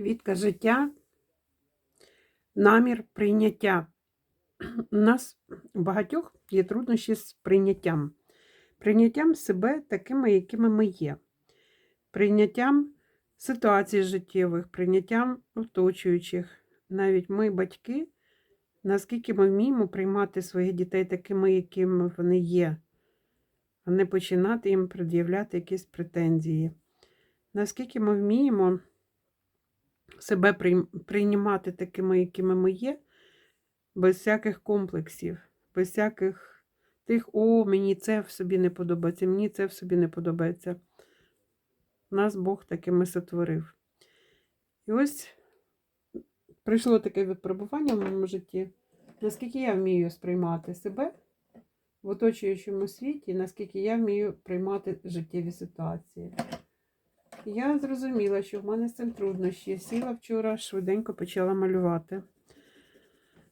Квітка життя, намір прийняття. У нас у багатьох є труднощі з прийняттям. Прийняттям себе такими, якими ми є. Прийняттям ситуацій життєвих, прийняттям оточуючих. Навіть ми, батьки, наскільки ми вміємо приймати своїх дітей такими, якими вони є, а не починати їм пред'являти якісь претензії. Наскільки ми вміємо себе приймати такими, якими ми є, без всяких комплексів, без всяких тих, о, мені це в собі не подобається, мені це в собі не подобається. Нас Бог такими сотворив. І ось прийшло таке випробування в моєму житті, наскільки я вмію сприймати себе в оточуючому світі, наскільки я вмію приймати життєві ситуації. Я зрозуміла, що в мене з цим труднощі. Сіла вчора, швиденько почала малювати.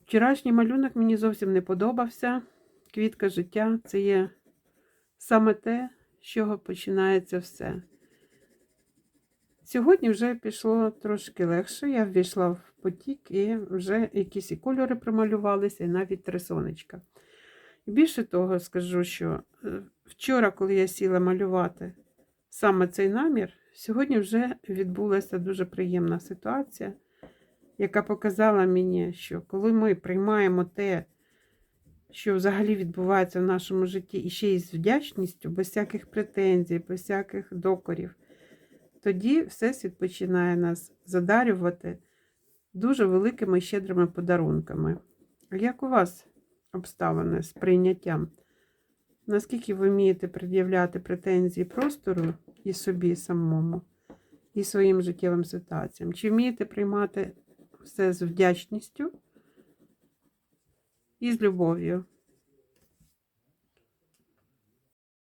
Вчорашній малюнок мені зовсім не подобався. Квітка життя це є саме те, з чого починається все. Сьогодні вже пішло трошки легше. Я ввійшла в потік і вже якісь і кольори промалювалися, і навіть три сонечка. Більше того, скажу, що е, вчора, коли я сіла малювати саме цей намір, сьогодні вже відбулася дуже приємна ситуація, яка показала мені, що коли ми приймаємо те, що взагалі відбувається в нашому житті, і ще й з вдячністю, без всяких претензій, без всяких докорів, тоді Всесвіт починає нас задарювати дуже великими щедрими подарунками. Як у вас обставини з прийняттям? Наскільки ви вмієте пред'являти претензії простору і собі самому, і своїм життєвим ситуаціям? Чи вмієте приймати все з вдячністю і з любов'ю?